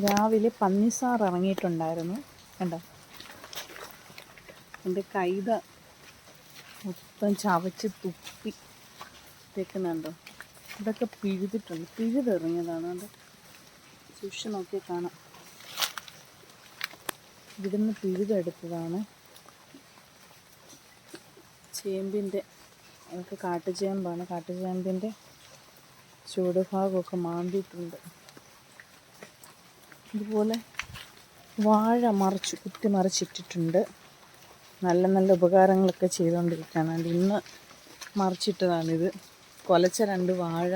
രാവിലെ പന്നിസാർ ഇറങ്ങിയിട്ടുണ്ടായിരുന്നു. കണ്ടോ? എന്റെ കൈത മൊത്തം ചവച്ച് തുപ്പി തേക്കുന്നുണ്ടോ. ഇതൊക്കെ പിഴുതിട്ടുണ്ട്. പിഴുതെറിഞ്ഞതാണ് കണ്ടോ? സൂക്ഷിച്ച് നോക്കി കാണാം. ഇവിടുന്ന് പിഴുതെടുത്തതാണ്. ചേമ്പിന്റെ അതൊക്കെ കാട്ടുചേമ്പാണ്. കാട്ടുചേമ്പിന്റെ ചൂടുഭാഗമൊക്കെ മാന്തിയിട്ടുണ്ട്. ഇതുപോലെ വാഴ മറിച്ച് കുത്തി മറിച്ചിട്ടിട്ടുണ്ട്. നല്ല നല്ല ഉപകാരങ്ങളൊക്കെ ചെയ്തുകൊണ്ടിരിക്കുകയാണ്. ഇന്ന് മറിച്ചിട്ടതാണിത്. കൊലച്ച രണ്ട് വാഴ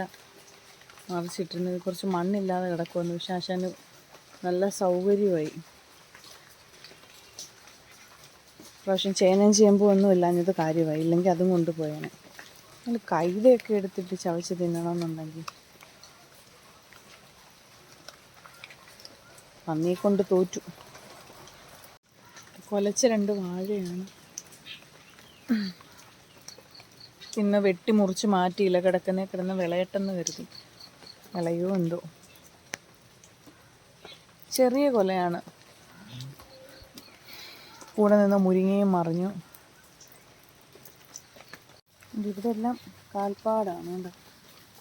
മറിച്ചിട്ടുണ്ട്. കുറച്ച് മണ്ണില്ലാതെ കിടക്കുമെന്ന് പക്ഷെ നല്ല സൗകര്യമായി. പ്രാവശ്യം ചേനയും ചെയ്യുമ്പോൾ ഒന്നും ഇല്ലാഞ്ഞത് കാര്യമായി. ഇല്ലെങ്കിൽ അതും കൊണ്ടുപോയാണ് കൈതയൊക്കെ എടുത്തിട്ട് ചവച്ച് തിന്നണമെന്നുണ്ടെങ്കിൽ പന്നിയെ കൊണ്ട് തോറ്റു. കൊലച്ച രണ്ട് വാഴയാണ്. ഇന്ന് വെട്ടി മുറിച്ച് മാറ്റിയില്ല കിടക്കുന്നേ കിടന്ന് വിളയട്ടെന്ന് കരുതി. വിളയോ എന്തോ? ചെറിയ കൊലയാണ്. കൂടെ നിന്ന് മുരിങ്ങയും മറിഞ്ഞു. ഇവിടെ എല്ലാം കാൽപ്പാടാണ്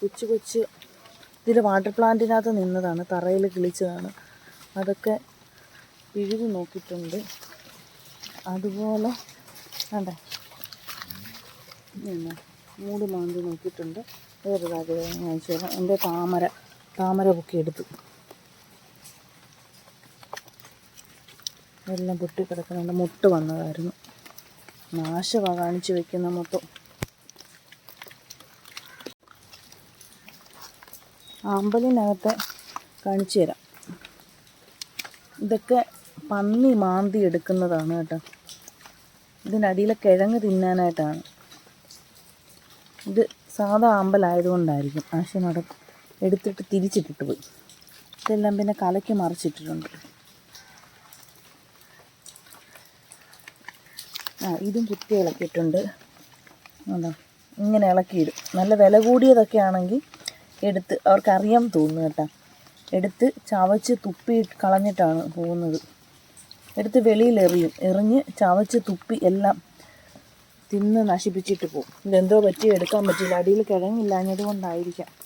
കൊച്ചു കൊച്ചു ഇതിൽ വാട്ടർ പ്ലാന്റിനകത്ത് നിന്നതാണ് തറയിൽ കിളിച്ചതാണ്. അതൊക്കെ പിഴുതു നോക്കിയിട്ടുണ്ട്. അതുപോലെ വേണ്ടേ പിന്നെ മൂട് മാന്തി നോക്കിയിട്ടുണ്ട്. വേറൊരു കാര്യം അയച്ചു തരാം എന്റെ താമര താമര പൊക്കി എടുത്തു എല്ലാം പൊട്ടിക്കിടക്കുന്നുണ്ട് മുട്ട് വന്നതായിരുന്നു. നാശവ കാണിച്ചു വെക്കുന്ന മൊത്തം അമ്പലിനകത്തെ കാണിച്ചു തരാം. ഇതൊക്കെ പന്നി മാന്തി എടുക്കുന്നതാണ് കേട്ടോ. ഇതിനടിയിലെ കിഴങ്ങ് തിന്നാനായിട്ടാണ്. ഇത് സാധാ അമ്പലായതുകൊണ്ടായിരിക്കും. ആശനോടെ എടുത്തിട്ട് തിരിച്ചിട്ടിട്ട് പോയി. ഇതെല്ലാം പിന്നെ കലക്കി മറിച്ചിട്ടിട്ടുണ്ട്. ആ ഇതും കുത്തി ഇളക്കിയിട്ടുണ്ട്. അതാ ഇങ്ങനെ ഇളക്കിയിടും. നല്ല വില കൂടിയതൊക്കെ ആണെങ്കിൽ എടുത്ത് അവർക്കറിയാൻ തോന്നുന്നു കേട്ടോ. എടുത്ത് ചവച്ച് തുപ്പി കളഞ്ഞിട്ടാണ് പോകുന്നത്. എടുത്ത് വെളിയിൽ എറിയും. എറിഞ്ഞ് ചവച്ച് തുപ്പി എല്ലാം തിന്ന് നശിപ്പിച്ചിട്ട് പോകും. ഇതെന്തോ പറ്റി എടുക്കാൻ പറ്റില്ല. അടിയിൽ കിഴങ്ങില്ലാഞ്ഞത് കൊണ്ടായിരിക്കാം